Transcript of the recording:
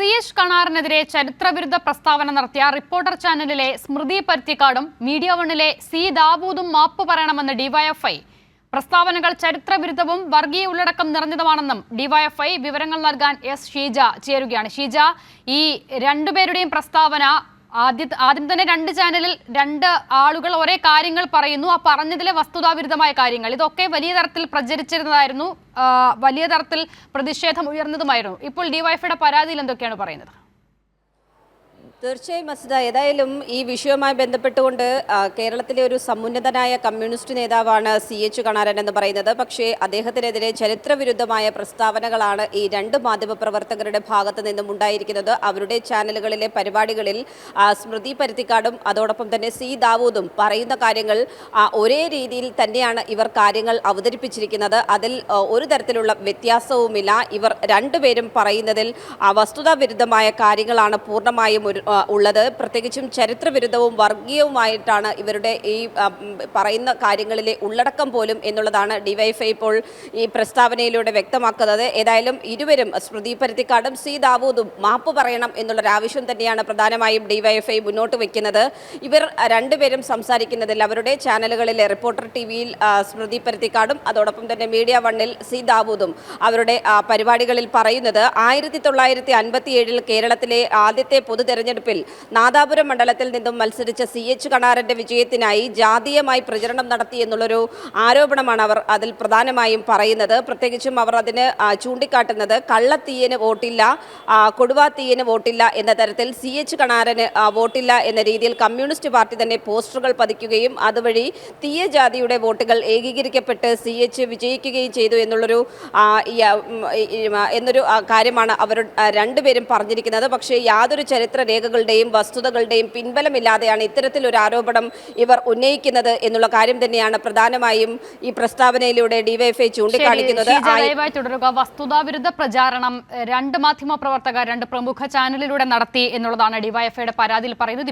C H കണാറിനെതിരെ ചരിത്രവിരുദ്ധ പ്രസ്താവന നടത്തിയ reporter ചാനലിലെ സ്മൃതി പരുത്തിക്കാടും മീഡിയ വണ്ണിലെ സി ദാബൂദും മാപ്പ് പറയണമെന്ന് ഡിവൈഎഫ്ഐ. പ്രസ്താവനകൾ ചരിത്രവിരുദ്ധവും വർഗീയ ഉള്ളടക്കം നിറഞ്ഞതുമാണെന്നും ഡിവൈഎഫ്ഐ വിവരങ്ങൾ നൽകാൻ എസ് ഷീജ ചേരുകയാണ്. ഷീജ ഈ രണ്ടുപേരുടെയും പ്രസ്താവന ആദ്യ ആദ്യം തന്നെ രണ്ട് ചാനലിൽ രണ്ട് ആളുകൾ ഒരേ കാര്യങ്ങൾ പറയുന്നു. ആ പറഞ്ഞതിലെ വസ്തുതാവിരുദ്ധമായ കാര്യങ്ങൾ. ഇതൊക്കെ വലിയ തരത്തിൽ പ്രചരിച്ചിരുന്നതായിരുന്നു. വലിയ തരത്തിൽ പ്രതിഷേധം ഉയർന്നതുമായിരുന്നു. ഇപ്പോൾ ഡിവൈഫൈയുടെ പരാതിയിൽ എന്തൊക്കെയാണ് പറയുന്നത്? തീർച്ചയായും മസ്ജിദ ഏതായാലും ഈ വിഷയവുമായി ബന്ധപ്പെട്ടുകൊണ്ട് കേരളത്തിലെ ഒരു സമുന്നതനായ കമ്മ്യൂണിസ്റ്റ് നേതാവാണ് സി എച്ച് കണാരൻ എന്ന് പറയുന്നത്. പക്ഷേ അദ്ദേഹത്തിനെതിരെ ചരിത്രവിരുദ്ധമായ പ്രസ്താവനകളാണ് ഈ രണ്ട് മാധ്യമപ്രവർത്തകരുടെ ഭാഗത്ത് നിന്നും ഉണ്ടായിരിക്കുന്നത്. അവരുടെ ചാനലുകളിലെ പരിപാടികളിൽ സ്മൃതി പരുത്തിക്കാടും അതോടൊപ്പം തന്നെ സി ദാവൂദും പറയുന്ന കാര്യങ്ങൾ ഒരേ രീതിയിൽ തന്നെയാണ് ഇവർ കാര്യങ്ങൾ അവതരിപ്പിച്ചിരിക്കുന്നത്. അതിൽ ഒരു തരത്തിലുള്ള വ്യത്യാസവുമില്ല. ഇവർ രണ്ടുപേരും പറയുന്നതിൽ വസ്തുതാ വസ്തുതാവിരുദ്ധമായ കാര്യങ്ങളാണ് പൂർണമായും ഒരു ഉള്ളത്. പ്രത്യേകിച്ചും ചരിത്രവിരുദ്ധവും വർഗീയവുമായിട്ടാണ് ഇവരുടെ ഈ പറയുന്ന കാര്യങ്ങളിലെ ഉള്ളടക്കം പോലും എന്നുള്ളതാണ് ഡിവൈഫൈ ഇപ്പോൾ ഈ പ്രസ്താവനയിലൂടെ വ്യക്തമാക്കുന്നത്. ഏതായാലും ഇരുവരും സ്മൃതി പരുത്തിക്കാടും സി ദാവൂദും മാപ്പ് പറയണം എന്നുള്ളൊരു ആവശ്യം തന്നെയാണ് പ്രധാനമായും ഡിവൈഎഫ്ഐ മുന്നോട്ട് വയ്ക്കുന്നത് ഇവർ രണ്ടുപേരും സംസാരിക്കുന്നതിൽ അവരുടെ ചാനലുകളിലെ റിപ്പോർട്ടർ ടി വിയിൽ സ്മൃതി പരുത്തിക്കാടും അതോടൊപ്പം തന്നെ മീഡിയ വണ്ണിൽ സി ദാവൂദും അവരുടെ പരിപാടികളിൽ പറയുന്നത് ആയിരത്തി തൊള്ളായിരത്തി അൻപത്തിയേഴിൽ കേരളത്തിലെ ആദ്യത്തെ പൊതു തെരഞ്ഞെടുപ്പിൽ നാദാപുരം മണ്ഡലത്തിൽ നിന്നും മത്സരിച്ച സി എച്ച് കണാരന്റെ വിജയത്തിനായി ജാതീയമായി പ്രചരണം നടത്തി എന്നുള്ളൊരു ആരോപണമാണ് അവർ അതിൽ പ്രധാനമായും പറയുന്നത്. പ്രത്യേകിച്ചും അവർ അതിന് ചൂണ്ടിക്കാട്ടുന്നത് കള്ളത്തീയന് വോട്ടില്ല കൊടുവാത്തീയന് വോട്ടില്ല എന്ന തരത്തിൽ സി എച്ച് കണാരന് വോട്ടില്ല എന്ന രീതിയിൽ കമ്മ്യൂണിസ്റ്റ് പാർട്ടി തന്നെ പോസ്റ്ററുകൾ പതിക്കുകയും അതുവഴി തീയ ജാതിയുടെ വോട്ടുകൾ ഏകീകരിക്കപ്പെട്ട് സി എച്ച് വിജയിക്കുകയും ചെയ്തു എന്നുള്ളൊരു എന്നൊരു കാര്യമാണ് അവർ രണ്ടുപേരും പറഞ്ഞിരിക്കുന്നത്. പക്ഷേ യാതൊരു ചരിത്ര രേഖകളുടെയും വസ്തുതകളുടെയും പിൻബലമില്ലാതെയാണ് ഇത്തരത്തിലൊരു ആരോപണം ഇവർ ഉന്നയിക്കുന്നത് എന്നുള്ള കാര്യം തന്നെയാണ് പ്രധാനമായും ഈ പ്രസ്താവനയിലൂടെ ഡിവൈഎഫ്ഐ ചൂണ്ടിക്കാണിക്കുന്നത്. തുടരുക. വസ്തുതാവിരുദ്ധ പ്രചാരണം രണ്ട് മാധ്യമ പ്രവർത്തകർ രണ്ട് പ്രമുഖ ചാനലിലൂടെ നടത്തി എന്നുള്ളതാണ് ഡിവൈഎഫ്ഐയുടെ പരാതിയിൽ പറയുന്നത്.